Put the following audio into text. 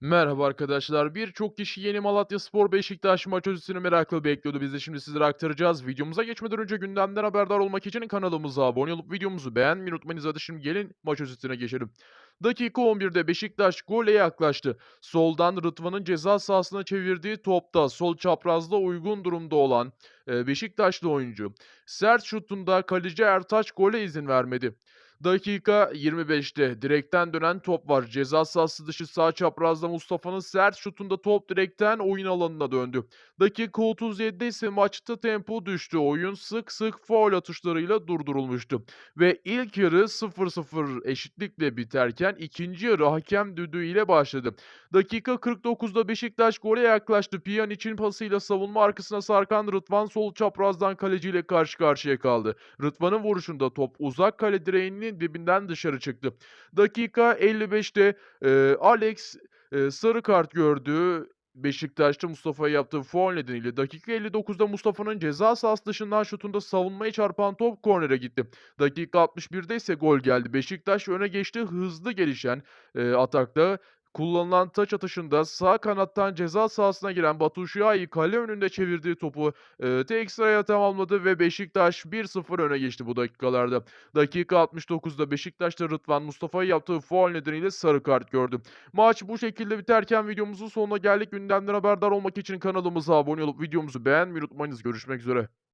Merhaba arkadaşlar. Birçok kişi yeni Malatyaspor Beşiktaş maç özetini merakla bekliyordu. Biz de şimdi sizlere aktaracağız. Videomuza geçmeden önce gündemden haberdar olmak için kanalımıza abone olup videomuzu beğenmeyi unutmayınız. Hadi şimdi gelin maç özetine geçelim. Dakika 11'de Beşiktaş gole yaklaştı. Soldan Rıdvan'ın ceza sahasına çevirdiği topta sol çaprazda uygun durumda olan e, Beşiktaşlı oyuncu. Sert şutunda kaleci Ertaç gole izin vermedi. Dakika 25'te direkten dönen top var. Ceza sahası dışı sağ çaprazda Mustafa'nın sert şutunda top direkten oyun alanına döndü. Dakika 37'de ise maçta tempo düştü. Oyun sık sık faul atışlarıyla durdurulmuştu. Ve ilk yarı 0-0 eşitlikle biterken ikinci yarı hakem düdüğü ile başladı. Dakika 49'da Beşiktaş gole yaklaştı. Pjanic'in pasıyla savunma arkasına sarkan Rıdvan sol çaprazdan kaleciyle karşı karşıya kaldı. Rıdvan'ın vuruşunda top uzak kale direğinin dibinden dışarı çıktı. Dakika 55'te eee, Alex eee, sarı kart gördü. Beşiktaş'ta Mustafa'ya yaptığı faul nedeniyle. Dakika 59'da Mustafa'nın ceza sahası dışından şutunda savunmaya çarpan top kornere gitti. Dakika 61'de ise gol geldi. Beşiktaş öne geçti. Hızlı gelişen eee, atakta kullanılan taç atışında sağ kanattan ceza sahasına giren Batu Şua'yı kale önünde çevirdiği topu eee, tek sıraya tamamladı ve Beşiktaş 1-0 öne geçti bu dakikalarda. Dakika 69'da Beşiktaş'ta Rıdvan Mustafa'ya yaptığı faul nedeniyle sarı kart gördü. Maç bu şekilde biterken videomuzun sonuna geldik. Gündemden haberdar olmak için kanalımıza abone olup videomuzu beğenmeyi unutmayınız. Görüşmek üzere.